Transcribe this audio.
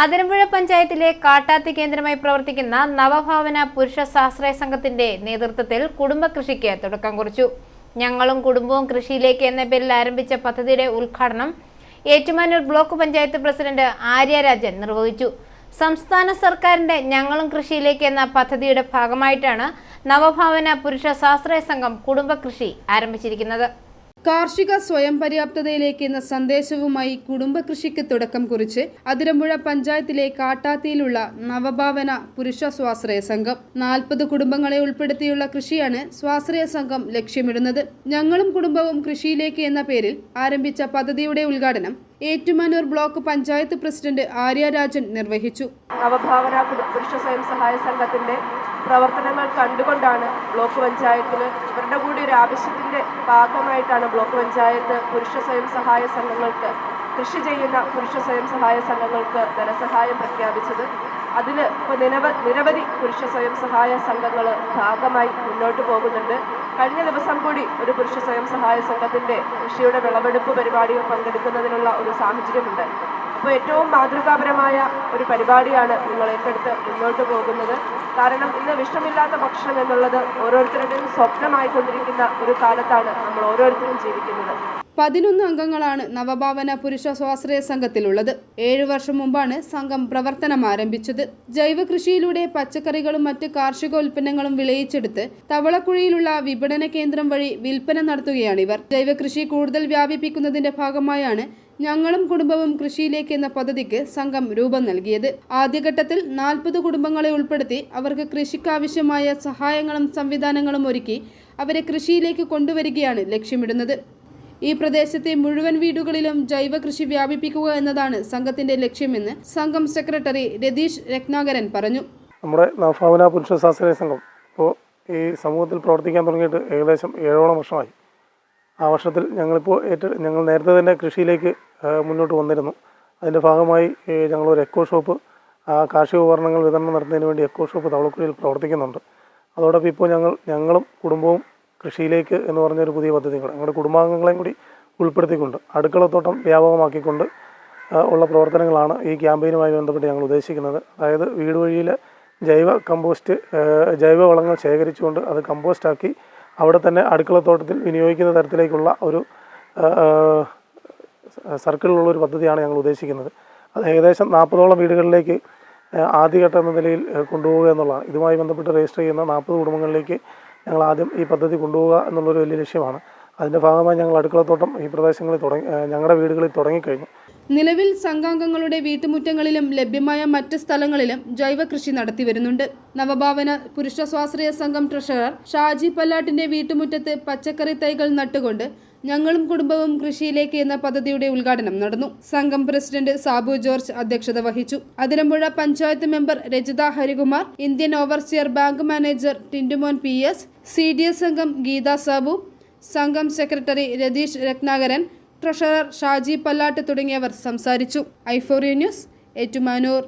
അതിരമ്പുഴ പഞ്ചായത്തിലെ കാട്ടാത്തി കേന്ദ്രമായി പ്രവർത്തിക്കുന്ന നവഭാവന പുരുഷ സ്വാശ്രയ സംഘത്തിന്റെ നേതൃത്വത്തിൽ കുടുംബകൃഷിക്ക് തുടക്കം കുറിച്ചു. ഞങ്ങളും കുടുംബവും കൃഷിയിലേക്ക് എന്ന പേരിൽ ആരംഭിച്ച പദ്ധതിയുടെ ഉദ്ഘാടനം ഏറ്റുമാനൂർ ബ്ലോക്ക് പഞ്ചായത്ത് പ്രസിഡന്റ് ആര്യരാജൻ നിർവഹിച്ചു. സംസ്ഥാന സർക്കാരിന്റെ ഞങ്ങളും കൃഷിയിലേക്ക് എന്ന പദ്ധതിയുടെ ഭാഗമായിട്ടാണ് നവഭാവന പുരുഷ സ്വാശ്രയ സംഘം കുടുംബകൃഷി ആരംഭിച്ചിരിക്കുന്നത്. കാർഷിക സ്വയം പര്യാപ്തതയിലേക്ക് എന്ന സന്ദേശവുമായി കുടുംബ കൃഷിക്ക് തുടക്കം കുറിച്ച് അതിരമ്പുഴ പഞ്ചായത്തിലെ കാട്ടാത്തിയിലുള്ള നവഭാവന പുരുഷ സ്വാശ്രയ സംഘം. നാൽപ്പത് കുടുംബങ്ങളെ ഉൾപ്പെടുത്തിയുള്ള കൃഷിയാണ് സ്വാശ്രയ സംഘം ലക്ഷ്യമിടുന്നത്. ഞങ്ങളും കുടുംബവും കൃഷിയിലേക്ക് എന്ന പേരിൽ ആരംഭിച്ച പദ്ധതിയുടെ ഉദ്ഘാടനം ഏറ്റുമാനൂർ ബ്ലോക്ക് പഞ്ചായത്ത് പ്രസിഡന്റ് ആര്യ രാജൻ നിർവഹിച്ചു. നവഭാവന പുരുഷ സ്വയം സഹായ സംഘത്തിന്റെ പ്രവർത്തനങ്ങൾ കണ്ടുകൊണ്ടാണ് ബ്ലോക്ക് പഞ്ചായത്തിൽ ഇവരുടെ കൂടി ഒരു ആവശ്യത്തിന്റെ ഭാഗമായിട്ടാണ് ബ്ലോക്ക് പഞ്ചായത്ത് പുരുഷ സ്വയം സഹായ സംഘങ്ങൾക്ക് കൃഷി ചെയ്യുന്ന പുരുഷ സ്വയം സഹായ സംഘങ്ങൾക്ക് ധനസഹായം പ്രഖ്യാപിച്ചത്. അതിൽ ഇപ്പോൾ നിരവ നിരവധി പുരുഷ സ്വയം സഹായ സംഘങ്ങൾ ഭാഗമായി മുന്നോട്ട് പോകുന്നുണ്ട്. കഴിഞ്ഞ ദിവസം കൂടി ഒരു പുരുഷ സ്വയം സഹായ സംഘത്തിന്റെ കൃഷിയുടെ വിളവെടുപ്പ് പരിപാടിയിൽ പങ്കെടുക്കുന്നതിനുള്ള ഒരു സാഹചര്യമുണ്ട്. അപ്പോൾ ഏറ്റവും മാതൃകാപരമായ ഒരു പരിപാടിയാണ് നിങ്ങൾ ഏറ്റെടുത്ത് മുന്നോട്ട് പോകുന്നത്. കാരണം ഇന്ന് വിഷമില്ലാത്ത ഭക്ഷണം എന്നുള്ളത് ഓരോരുത്തരുടെയും സ്വപ്നമായിക്കൊണ്ടിരിക്കുന്ന ഒരു കാലത്താണ് നമ്മൾ ഓരോരുത്തരും ജീവിക്കുന്നത്. പതിനൊന്ന് അംഗങ്ങളാണ് നവഭാവന പുരുഷ സ്വാശ്രയ സംഘത്തിലുള്ളത്. ഏഴു വർഷം മുമ്പാണ് സംഘം പ്രവർത്തനം ആരംഭിച്ചത്. ജൈവ കൃഷിയിലൂടെ പച്ചക്കറികളും മറ്റ് കാർഷിക ഉൽപ്പന്നങ്ങളും വിളയിച്ചെടുത്ത് തവളക്കുഴിയിലുള്ള വിപണന കേന്ദ്രം വഴി വിൽപ്പന നടത്തുകയാണിവർ. ജൈവ കൃഷി കൂടുതൽ വ്യാപിപ്പിക്കുന്നതിന്റെ ഭാഗമായാണ് ഞങ്ങളും കുടുംബവും കൃഷിയിലേക്ക് എന്ന പദ്ധതിക്ക് സംഘം രൂപം നൽകിയത്. ആദ്യഘട്ടത്തിൽ നാൽപ്പത് കുടുംബങ്ങളെ ഉൾപ്പെടുത്തി അവർക്ക് കൃഷിക്കാവശ്യമായ സഹായങ്ങളും സംവിധാനങ്ങളും ഒരുക്കി അവരെ കൃഷിയിലേക്ക് കൊണ്ടുവരികയാണ് ലക്ഷ്യമിടുന്നത്. ഈ പ്രദേശത്തെ മുഴുവൻ വീടുകളിലും ജൈവ കൃഷി വ്യാപിപ്പിക്കുക എന്നതാണ് സംഘത്തിന്റെ ലക്ഷ്യമെന്ന് സംഘം സെക്രട്ടറി രതീഷ് രത്നാകരൻ പറഞ്ഞു. നമ്മുടെ നവഭാവന പുരുഷ സ്വാശ്രയ സംഘം ഇപ്പോൾ ഈ സമൂഹത്തിൽ പ്രവർത്തിക്കാൻ തുടങ്ങിയിട്ട് ഏകദേശം ഏഴോളം വർഷമായി. ആ വർഷത്തിൽ ഞങ്ങളിപ്പോൾ ഏറ്റ ഞങ്ങൾ നേരത്തെ തന്നെ കൃഷിയിലേക്ക് മുന്നോട്ട് വന്നിരുന്നു. അതിന്റെ ഭാഗമായി ഞങ്ങളൊരു എക്കോ ഷോപ്പ് ആ, കാർഷിക ഉപകരണങ്ങൾ വിതരണം നടത്തുന്നതിന് വേണ്ടി എക്കോ ഷോപ്പ് തവളക്കുഴിയിൽ പ്രവർത്തിക്കുന്നുണ്ട്. അതോടൊപ്പം ഇപ്പോൾ ഞങ്ങൾ ഞങ്ങളും കുടുംബവും കൃഷിയിലേക്ക് എന്ന് പറഞ്ഞൊരു പുതിയ പദ്ധതി ഞങ്ങളുടെ കുടുംബാംഗങ്ങളെയും കൂടി ഉൾപ്പെടുത്തിക്കൊണ്ട് അടുക്കളത്തോട്ടം വ്യാപകമാക്കിക്കൊണ്ട് ഉള്ള പ്രവർത്തനങ്ങളാണ് ഈ ക്യാമ്പയിനുമായി ബന്ധപ്പെട്ട് ഞങ്ങൾ ഉദ്ദേശിക്കുന്നത്. അതായത് വീട് വഴിയിൽ ജൈവ കമ്പോസ്റ്റ് ജൈവ വളങ്ങൾ ശേഖരിച്ചുകൊണ്ട് അത് കമ്പോസ്റ്റാക്കി അവിടെ തന്നെ അടുക്കളത്തോട്ടത്തിൽ വിനിയോഗിക്കുന്ന തരത്തിലേക്കുള്ള ഒരു സർക്കിളിലുള്ള ഒരു പദ്ധതിയാണ് ഞങ്ങൾ ഉദ്ദേശിക്കുന്നത്. അത് ഏകദേശം നാൽപ്പതോളം വീടുകളിലേക്ക് ആദ്യഘട്ടം എന്ന നിലയിൽ കൊണ്ടുപോവുക എന്നുള്ളതാണ്. ഇതുമായി ബന്ധപ്പെട്ട് രജിസ്റ്റർ ചെയ്യുന്ന നാൽപ്പത് കുടുംബങ്ങളിലേക്ക് ഞങ്ങൾ ആദ്യം ഈ പദ്ധതി കൊണ്ടുപോവുക എന്നുള്ളൊരു വലിയ ലക്ഷ്യമാണ്. അതിന്റെ ഭാഗമായി ഞങ്ങൾ അടുക്കളത്തോട്ടം ഈ പ്രദേശങ്ങളിൽ തുടങ്ങി ഞങ്ങളുടെ വീടുകളിൽ തുടങ്ങിക്കഴിഞ്ഞു. നിലവിൽ സംഘാംഗങ്ങളുടെ വീട്ടുമുറ്റങ്ങളിലും ലഭ്യമായ മറ്റ് സ്ഥലങ്ങളിലും ജൈവ കൃഷി നടത്തിവരുന്നുണ്ട് നവഭാവന പുരുഷ സ്വാശ്രയ സംഘം ട്രഷറർ ഷാജി പല്ലാട്ടിന്റെ വീട്ടുമുറ്റത്ത് പച്ചക്കറി തൈകൾ നട്ടുകൊണ്ട് ഞങ്ങളും കുടുംബവും കൃഷിയിലേക്ക് എന്ന പദ്ധതിയുടെ ഉദ്ഘാടനം നടന്നു. സംഘം പ്രസിഡന്റ് സാബു ജോർജ് അധ്യക്ഷത വഹിച്ചു. Athirampuzha panchayat member Rajitha Harikumar Indian Overseas Bank manager Tindumon P S C D S സംഘം ഗീത സാബു സംഘം സെക്രട്ടറി രതീഷ് രത്നാകരൻ ട്രഷറർ ഷാജി പല്ലാട്ട് തുടങ്ങിയവർ സംസാരിച്ചു. ഐഫോറിയ ന്യൂസ് ഏറ്റുമാനൂർ.